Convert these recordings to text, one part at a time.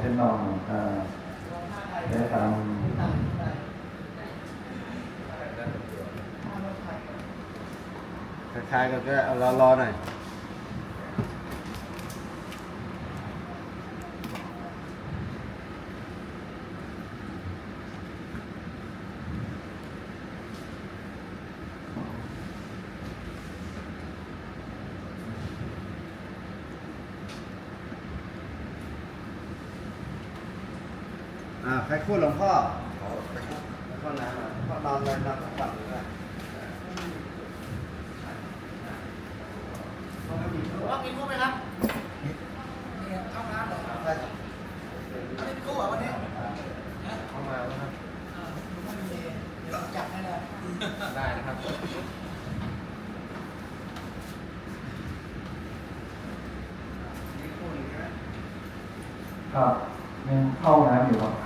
เส้นนองอ่าได้ทคล้ายๆกันก็เอารอๆหน่อย อ่าใครพูดหลวงพ่อหลวงพ่อ น้ำอะหลวงพ่อนอนเลยนอนทั้งวันเลยนะว่ากินกู้ไหมครับเข้าน้ำเหรอไม่ได้กู้เหรอวันนี้เข้ามาแล้วครับจับให้เลยได้นะครับครับยังเข้าน้ำอยู่ครับ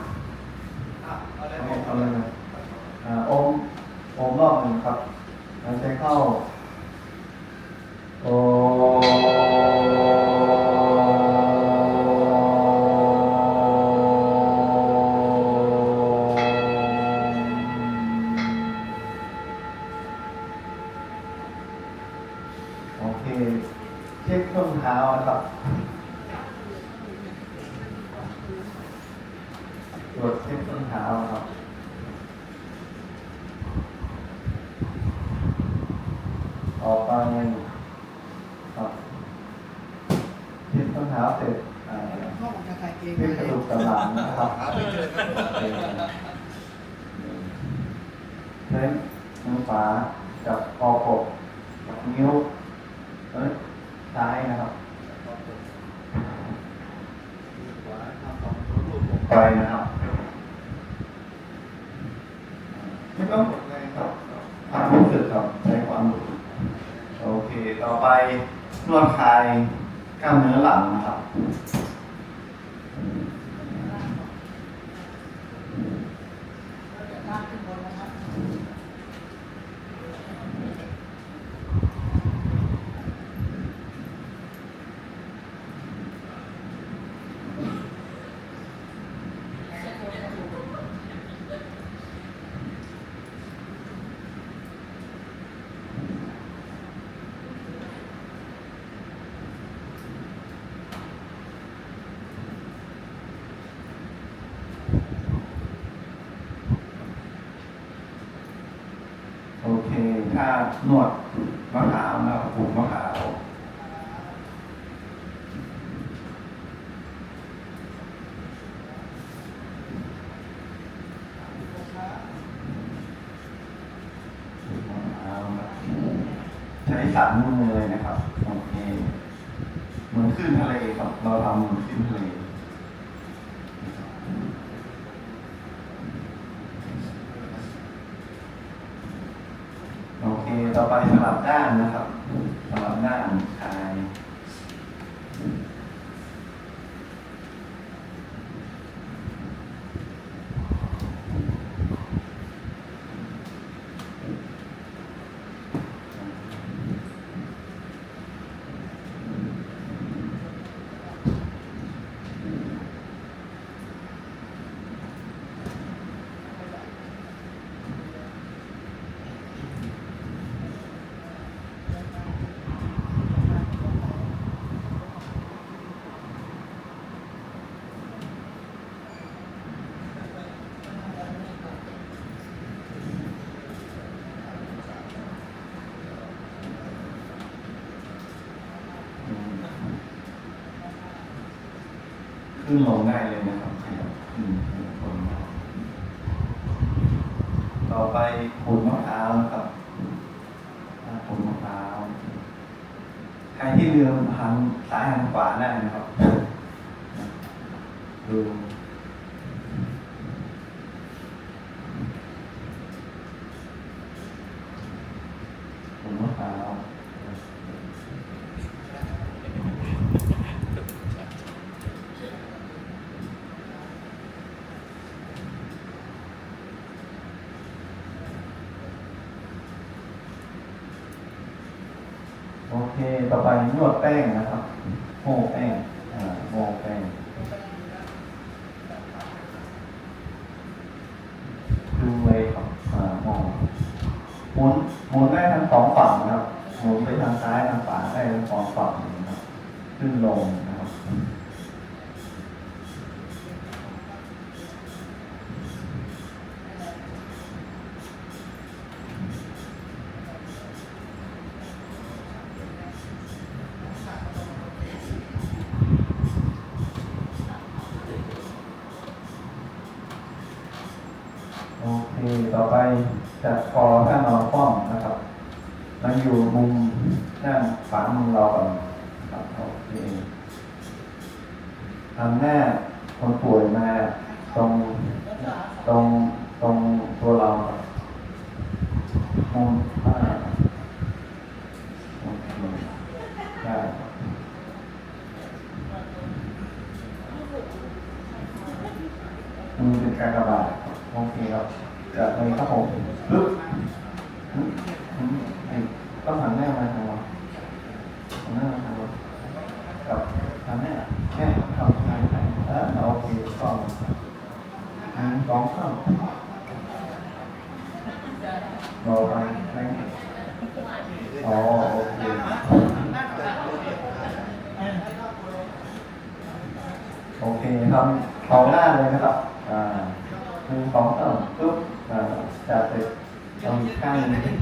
เกงเช็คกระดูกสนหลังนะครับไม่เจอครับใช้มือขวาจับคอกบกับนิ้วเอ้ยซ้ายนะครับไปนะครับไม่ต้องกดแรงครับความรู้สึกครับใช้ความรู้สึกโอเค ต่อไปนวดคลายกล้ามเนื้อหลังนะครับ ลากขึ้นบนนะครับ โอเค ถ้า นวดมะขามนะปลูกมะขามปลูกมะขามใช้สันมือเลยนะครับโอเคเหมือนขึ้นทะเลครับเราทำขึ้นทะเล โอเค ต่อไปสลับด้านนะครับ สลับด้านคลาย ขึ้นลงได้เลยนะครับขยับขึ้นขยับลงต่อไปขูดมะพร้าวนะครับขูดมะพร้าว ใครที่เรือหันซ้ายหันขวาได้นะครับดูขูดมะพร้าว โอเค ต่อไปนวดแป้งนะครับโม่แป้งอ่าโม่แป้ง ให้ทั้งสองฝั่งนะครับขึ้นลงนะครับ โอเค ต่อไปจัดคอท่านอนคว่ำนะครับมันอยู่มุมด้านขวามือเราก่อนครับโอเคทำหน้าคนป่วยมาตรงตรงตรงตัวเราครับมุมอ่าโอเคได้ครับมือเป็นการกระบาดครับโอเคครับจัดเลยครับผมปึ๊บอืมอืมเอ้ยต้องหันหน้ามาทางเราหันหน้ามาทางเรากับหันหน้าแค่ทำทางไหนเออโอเคต้องหนึ่งสองสามเราไปแรงอ๋อโอเค โอเคทำเขาหน้าเลยนะครับอ่าหนึ่งสองสามปุ๊บอ่าจะเสร็จเอาอีกข้างนึง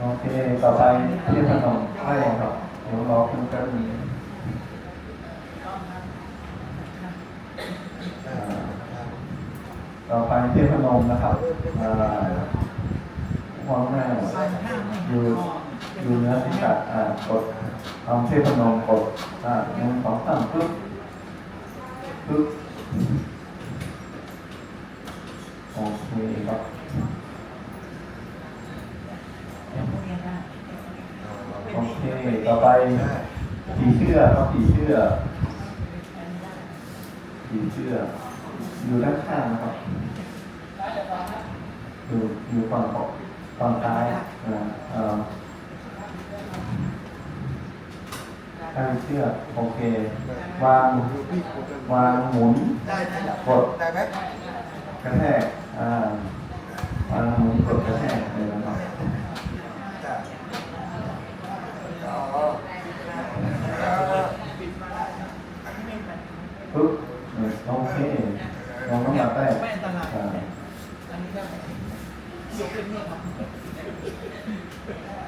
โอเค ต่อไปที่ขนมให้ครับเดี๋ยวรอคุณแป๊บนึงอ่า ต่อไปเทพนมนะครับอ่ามองหน้าอยู่อยู่เนื้อศีรษะกดทำเทพนมกดอ่าหนึ่งสองสามปึ๊บปึ๊บโอเคครับโอเค ต่อไปผีเชื่อครับผีเชื่อผีเชื่อ อยู่ด้านข้างนะครับอยู่อยู่ฝั่งขอบฝั่งซ้ายอ่าเอ่อข้างเชือกโอเค วางวางหมุนได้ได้กดได้ไหมกระแทกอ่าวางหมุนกดกระแทกเลยนะครับ จ้ะอ๋อ ปึ๊บโอเคลองน้ำหนักได้ ไม่อันตราย อ่า อันนี้ก็ยกเป็นเนี่ยครับ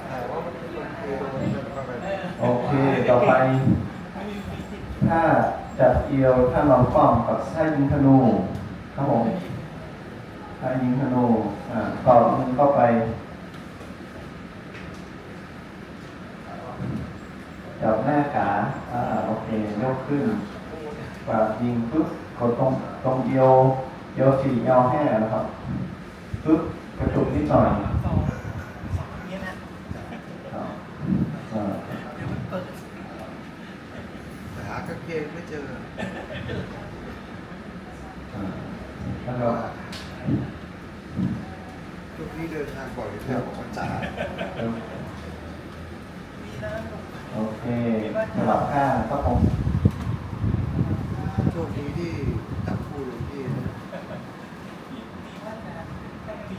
แต่ว่ามันคือคือมันจะมาแบบ โอเค ต่อไป ถ้าจับเอียวถ้าเราคว่ำกับถ้ายิงธนูครับผมถ้ายิงธนูอ่าต่อมือเข้าไป จับหน้าขาอ่าโอเคยกขึ้นปาดยิงปึ๊บกดตรงตรงเอียวเอียวสี่เอียวห้านะครับปึ๊บกระตุกนิดหน่อย สองสองเนี่ยนะครับ อ่า เดี๋ยวมันเปิด แต่หากาง เกงไม่เจออ่าแล้วก็ช่วงนี้เดินทางบ่อยแถวของจ๋ามีนะโอเคสลับข้างครับผมช่วงนี้ที่จับคู่หลวงพี่มีว่าจะต้องมี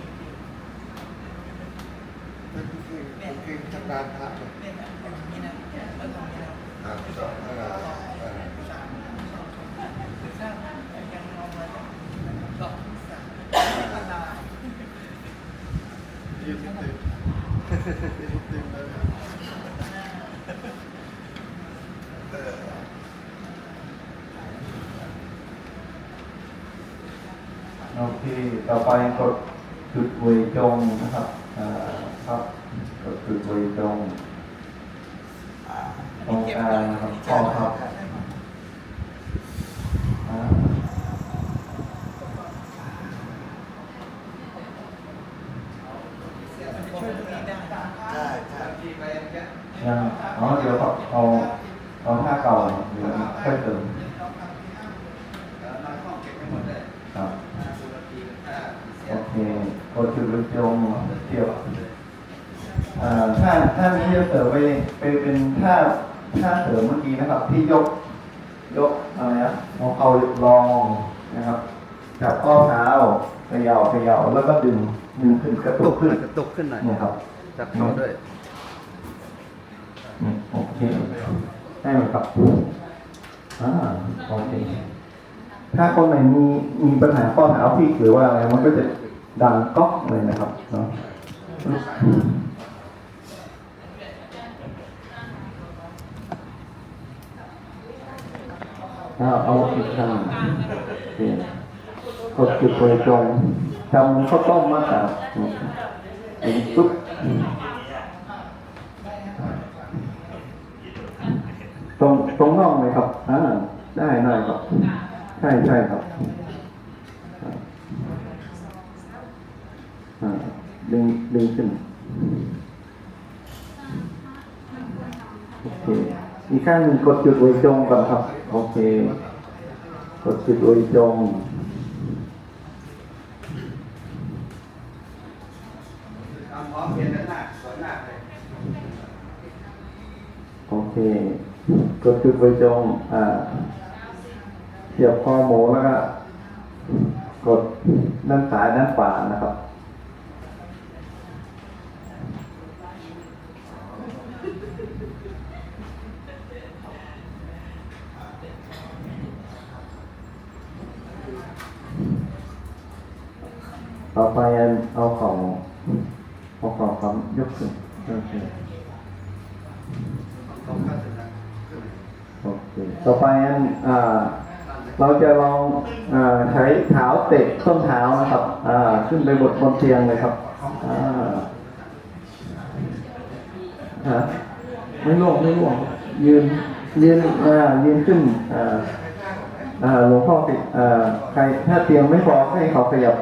นั่นคือเก่งเก่งชำนาญพระเลย เนี่ยนะอย่างนี้นะแล้วตรงนี้นะ อ่าสองอ่าอ่า สามสองหรือถ้ายังมองมาสองสามอันตราย ยืนเต็มยืนเต็มเลยเออ โอเค ต่อไปกดจุดเวยจงนะครับอ่าครับกดจุดเวยจงอ่าตรงกลางนะครับข้อครับอ่า ช่วยตรงนี้ได้ ใช่ใช่ ยังอ๋อ เดี๋ยวครับเอา อเก่าเดี๋ยวค่อยเติมครับโอเคกดจุดเวยจงเทียบท่าท่านี้จะเสริมไปไปเป็นท่าท่าเสริมเมื่อกี้นะครับ ที่ยกยกอะไรนะเอาเอาลองนะครับจับข้อเท้าเขย่าเขย่าแล้วก็ดึงดึงขึ้นกระตุกขึ้นนกระตุกขึ้นหน่อยนี่ยครับจับเขาด้วยโอเค ได้ไหมครับอ่าโอเคถ้าคนไหนมีมีปัญหาข้อเท้าพลิกหรือว่าอะไรมันก็จะดังก๊อกเลยนะครับเนาะเอาเอาอีกครั้งเกดจุดโดยตรงจำข้าวต้มมากครับเป็นปุ๊บ ตรงน่องเลยครับอ่าได้ได้ครับ ใช่ใช่ครับอ่าดึงดึงขึ้นโอเคอีกข้างหนึ่งกดจุดไว้จงก่อนครับ โอเค กดจุดไว้จง กดจุดไว้จงอ่าเสียบคอหมูแล้วก็กดด้านซ้ายด้านขวานะครับ ต่อไปเอาของเอาของคำยกขึ้นโอเค ต่อไปอันเราจะลองใช้เท้าเตะส้นเท้านะครับขึ้นไปบนบนเตียงเลยครับไม่ล่วงไม่ล่วงยืนยืนยืนขึ้นหลวงพ่อติดใครถ้าเตียงไม่พอให้เขาขยับ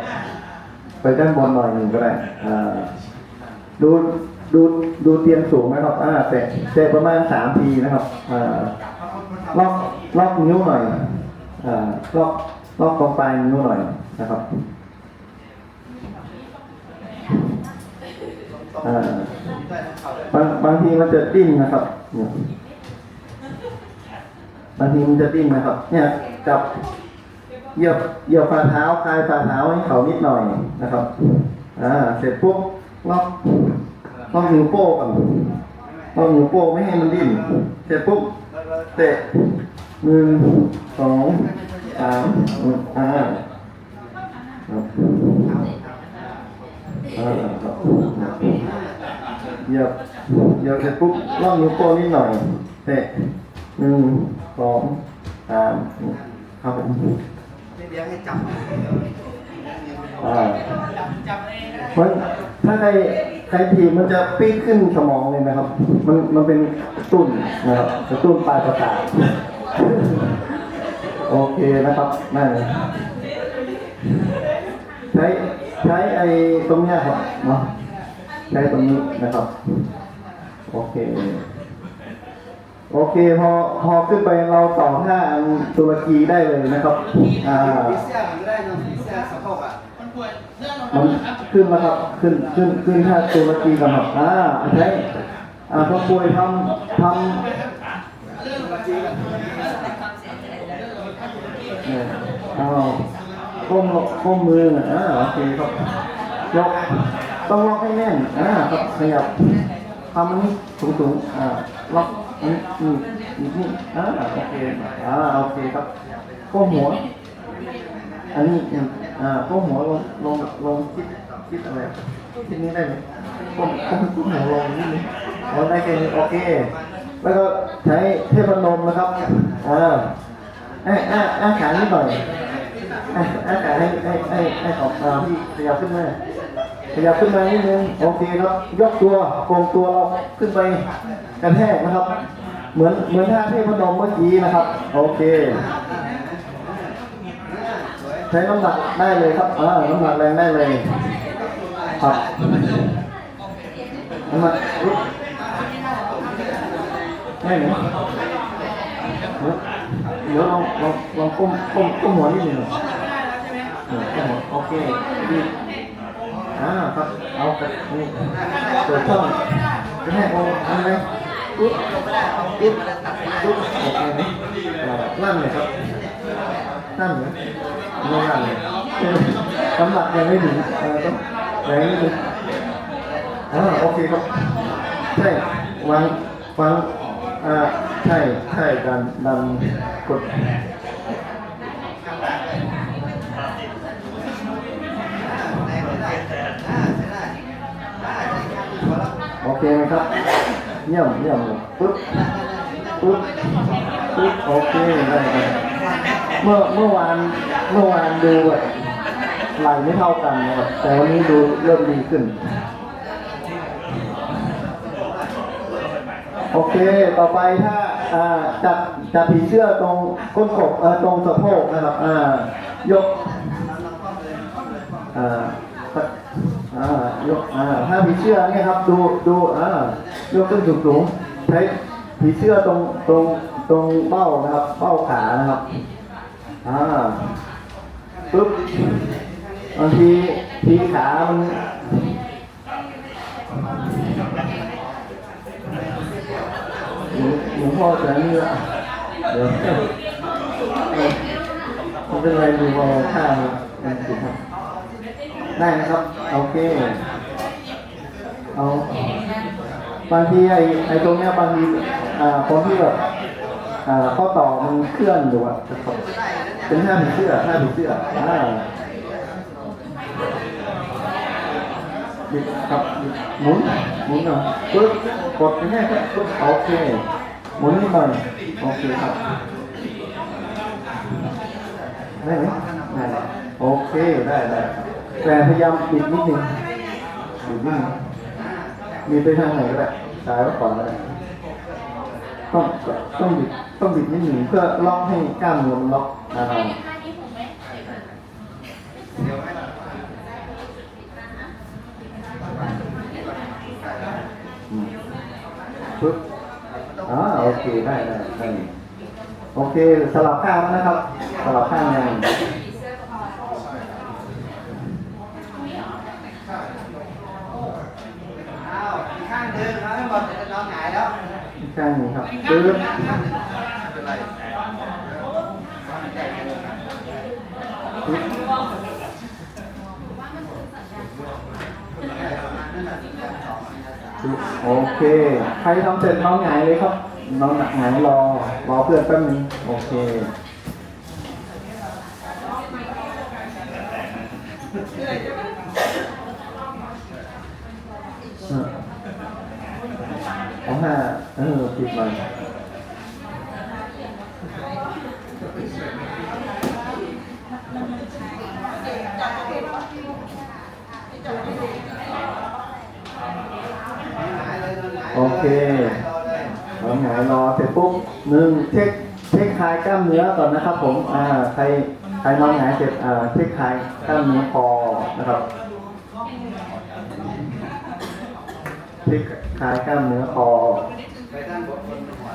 ไปด้านบนหน่อยหนึ่งก็ได้ดูดูดูเตียงสูงนะครับอ่าเตะเตะประมาณสามทีนะครับอ่า ล็อกล็อกนิ้วหน่อยอ่าล็อกล็อกตรงปลายนิ้วหน่อยนะครับอ่าบางบางทีมันจะดิ้นนะครับบางทีมันจะดิ้นนะครับ เนี่ยจับเหยียบเหยียบฝ่าเท้าคลายฝ่าเท้าให้เขานิดหน่อยนะครับ อ่า เสร็จปุ๊บล็อกล็อกนิ้วโป้งก่อนล็อกนิ้วโป้งไม่ให้มันดิ้น เสร็จปุ๊บ เตะหนึ่งสองสามอ่าครับอ่าครับเหยียบเหยียบเสร็จปุ๊บล่องนิ้วโป้งนิดหน่อยเตะหนึ่งสองสามครับผมนี่เดี๋ยวให้จับอ่าจับจับเองก็ได้มันถ้าใคร ใครถีมันจะปี๊ขึ้นสมองเลยนะครับ มันมันเป็นตุ้นนะครับกระตุ้นปลายประสาทโอเคนะครับนั่นใช้ใช้ไอ้ตรงเนี้ยครับเนาะใช้ตรงนี้นะครับ โอเค โอเคพอพอขึ้นไปเราต่อท่าอันตุรกีได้เลยนะครับ อ่าผีเสื้อ มันก็ได้เนมาครับขึ้นแล้วครับ ขึ้น ขึ้น ขึ้นท่าตุรกีกันครับอ่าใช้อ่าพอป่วยทำทำเนี่ยเอาก้มก้มมืออ่าโอเคครับยกต้องล็อกให้แน่นอ่าครับขยับทำอันนี้สูงสูงๆอ่าล็อกอันนี้อืมอีกนี่อ่าโอเคอ่าโอเคครับก้มหัว อันนี้อืมอ่าก้มหัวลงลงลงคิดคิดอะไรคิดนี้ได้ไหมก้มก้มก้มหัวลงนิดนึงเอาได้แค่นี้โอเค แล้วก็ใช้เทพนมนะครับอ่าอ้าอ้าอ้ขานิดหน่อยอ้าอ้าขาให้ให้ให้ให้ของอ่าพี่ขยับขึ้นมาขยับขึ้นมานิดนึงโอเคครับยกตัวโกงตัวเราขึ้นไปกระแทกนะครับ เหมือนเหมือนท่าเทพนมเมื่อกี้นะครับ โอเค ใช้น้ำหนักได้เลยครับอ่าน้ำหนักแรงได้เลย ครับน้ำหนักอุ๊ยได้ไหมเดี๋ยวลองลองลองก้มก้มก้มหัวนิดหนึ่งเออก้มหัวโอเคดีอ่าครับเอากระนี่เปิดช่องกระแทกเอาอันไหมปุ๊บปุ๊บปุ๊บโอเคไหมอ่นั่นเลยครับนั่นเลยำหนักยังไม่ถึงเออต้องแรงนิดนึงอ่าโอเคครับใช่วางวางอ่าใช่ใช่ดันดันกดโอเคไหมครับเยี่ยมเยี่ยมปุ๊บปุ๊บปุ๊บโอเคได้ครับเมื่อเมื่อวานเมื่อวานดูแบบ ไหลไม่เท่ากันนะครับแต่วันนี้ดูเริ่มดีขึ้น โอเค ต่อไปถ้าจับจับผีเสื้อตรงก้นกบตรงสะโพกนะครับยกยกถ้าผีเสื้อเนี่ยครับดูดูยกขึ้นสูงสูงใช้ผีเสื้อตรงตรงตรงเป้านะครับ เป้าขานะครับ อ่าปึ๊บ บางทีทีขามันหลวงพ่อจะนี่ละเดี๋ยวเออไม่เป็นไรดูพอข้ามมันติดครับ ได้นะครับ โอเค เอา บางทีไอ้ไอ้ตรงเนี้ยบางทีอ่าคนที่แบบอ่าข้อต่อมันเคลื่อนอยู่อะเป็นห้าผีเสื้อห้าผีเสื้ออ่า บิดครับบิดหมุนหมุนหน่อยปึ๊บกดไปแค่แค่ปึ๊บโอเคหมุนนิดหน่อยโอเคครับได้ไหมได้โอเคได้ได้แต่พยายามบิดนิดนึงบิดนิดนึงมีไปทางไหนก็ได้ซ้ายก็ขวาก็ได้ต้องต้องบิดต้องบิดนิดหนึ่งเพื่อล็อกให้กล้ามเนื้อมันล็อกอ่าอืมปึ๊บอ่าโอ เคได้ได้ได้โอเคสลับข้างนะครับ สลับข้างยังอ้าวอีกข้างเดินมาให้งหมดจะนอนหงายแล้วอีข้างหนึงครับปึ๊บโอเค ใครทำเสร็จน้องหงายเลยครับ น้องหงายรอ รอเพื่อนแป๊บนึง โอเค เออเอาห้าเออปิดมันโอเค หงายรอเสร็จปุ๊บหนึ่งเช็คเช็คคลายกล้ามเนื้อก่อนนะครับ ผมอ่าใครใครนองหงายเสร็จอ่าเช็คคลายกล้ามเนื้อคอนะครับเช็คคลายกล้ามเนื้อคอ